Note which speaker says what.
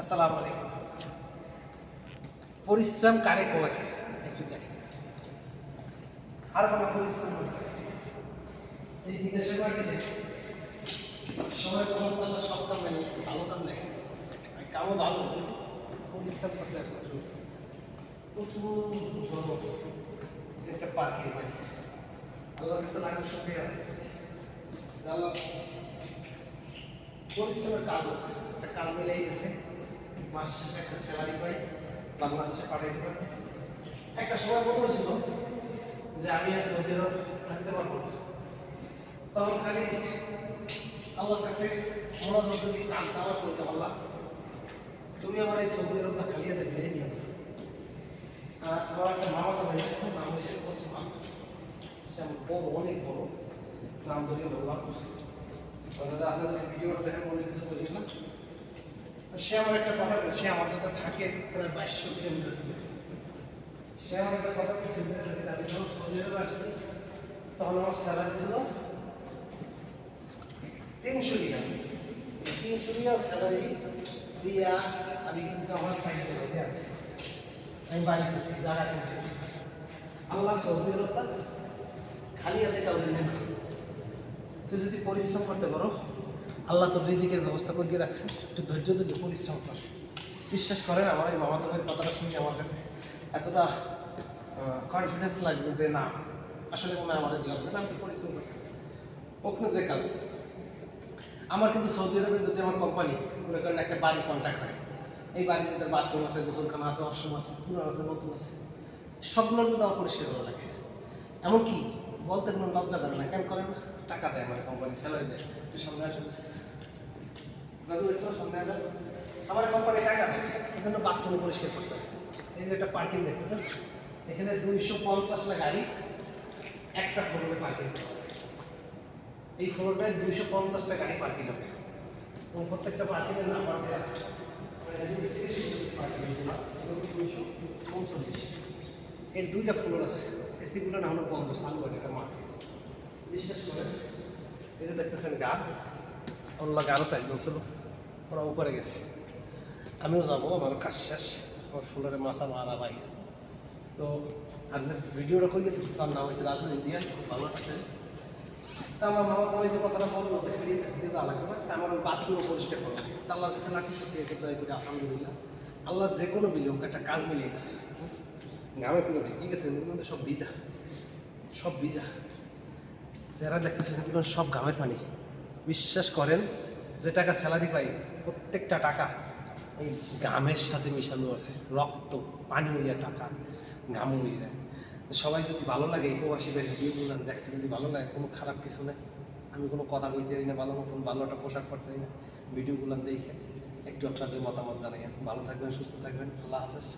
Speaker 1: আসসালামু আলাইকুম। পরিশ্রম কারে কয়? একটু আর কোনো পরিশ্রম? এই সময় ভালো কাম ভালো পরিশ্রম প্রচুর। প্রচুর হয়েছে। পরিশ্রমের কাজ একটা কাজ মিলে গেছে। মাস শেষে একটা স্যালারি পাই, বাংলাদেশে পাঠাইতে পারতেছি। একটা সময় মনে হয়েছিল যে আমি আর সৌদি আরব থাকতে পারব না। তখন খালি আল্লাহর কাছে মনোযোগ দিয়ে কাজটা আমার করতে পারলাম। তুমি আমার এই সৌদি আরবটা খালি হাতে ফিরে নিও। না। আর আমার একটা মামা তো হয়েছে নাম হচ্ছে ওসমান। সে আমার বড় অনেক বড়। নাম ধরিয়ে বললাম দাদা, আপনার যদি ভিডিওটা দেখেন মনে কিছু বলি না? সে আমার একটা কথা সে আমার দাদা থাকে প্রায় বাইশশো কিলোমিটার সে আমার একটা কথা বলছে আমি যখন সৌদি আসছি তখন আমার স্যালারি ছিল তিনশো রিয়াল তিনশো রিয়াল স্যালারি দিয়া আমি কিন্তু আমার সাইডে বাইরে আছি। আমি বাড়ি করছি, জায়গা কিনছি। আল্লাহ সৌদি আরবটা খালি হাতে কাউকে নেয় না। তুই যদি পরিশ্রম করতে পারো আল্লাহ তোর রিজিকের ব্যবস্থা করে দিয়ে রাখছে। একটু ধৈর্য ধরে পরিশ্রম কর বিশ্বাস করেন আমার এই মামা তোমার কথাটা শুনে আমার কাছে এতটা কনফিডেন্স লাগছে যে না, আসলে মনে হয় আমাদের হবে না আমি পরিশ্রম করি ওখানে যে কাজ। আমার কিন্তু সৌদি আরবে যদি আমার কোম্পানি মনে করেন একটা বাড়ি কন্ট্যাক্ট হয়, এই বাড়ির ভিতরে বাথরুম আছে, গোসলখানা আছে ওয়াশরুম আছে, পুরো আছে নতুন আছে। সবগুলোর কিন্তু আমার পরিষ্কার করা লাগে। এমনকি বলতে কোনো লজ্জা করে না, কেন করে না? টাকা দেয় আমার কোম্পানি স্যালারি দেয়। একটু সামনে আসুন। সামনে আসুন আমার কোম্পানি টাকা এই জন্য বাথরুম পরিষ্কার করতে হয় এই যে একটা পার্কিং দেখতেছেন, এখানে দুইশো পঞ্চাশটা গাড়ি, একটা ফ্লোরে পার্কিং এই ফ্লোরটায় দুইশো পঞ্চাশটা গাড়ি পার্কিং হবে। এবং প্রত্যেকটা পার্কিংয়ের নাম্বার দেওয়া আছে। এর দুইটা ফ্লোর আছে। এসিগুলো না হলো বন্ধ চালু হয় এটা মাঠ বিশ্বাস করে এই যে দেখতেছেন গান অন্য গানও চাইজন ছিল ওরা উপরে গেছে। আমিও যাব, আমার কাজ শেষ। আমার ফ্লোরে মাছা মারা পাইছে তো আর যে ভিডিওটা করি তার নাম হয়েছে রাজু ইন্ডিয়ান খুব ভালো আছে তা আমার মামা ওই যে কথাটা বলল, যে ফিরে ফিরে যাওয়া লাগবে না। তা আমার বাথরুমও পরিষ্কার করা লাগে তা আল্লাহর কাছে লাখি সত্যি একে প্রায় করে, আলহামদুলিল্লাহ। আল্লাহ যে কোনো বিলে একটা কাজ মিলিয়ে গেছে। গ্রামে পুরো ভিজে গেছে মধ্যে সব ভিজা। সব ভিজা। যারা দেখতেছেন সব গ্রামের পানি। বিশ্বাস করেন যে টাকা স্যালারি পাই, প্রত্যেকটা টাকা এই গামের সাথে মিশানো আছে। রক্ত পানি হইয়া টাকা গাম হইয়া সবাই যদি ভালো লাগে, এই প্রবাসী ভিডিওগুলো দেখতে যদি ভালো লাগে, কোনো খারাপ কিছু নেই। আমি কোনো কথা বলতে পারি না, ভালো মতন, ভালো একটা পোশাক পরতে পারি না। ভিডিওগুলো দেখে একটু আপনাদের মতামত জানাই। ভালো থাকবেন, সুস্থ থাকবেন। আল্লাহ হাফেজ।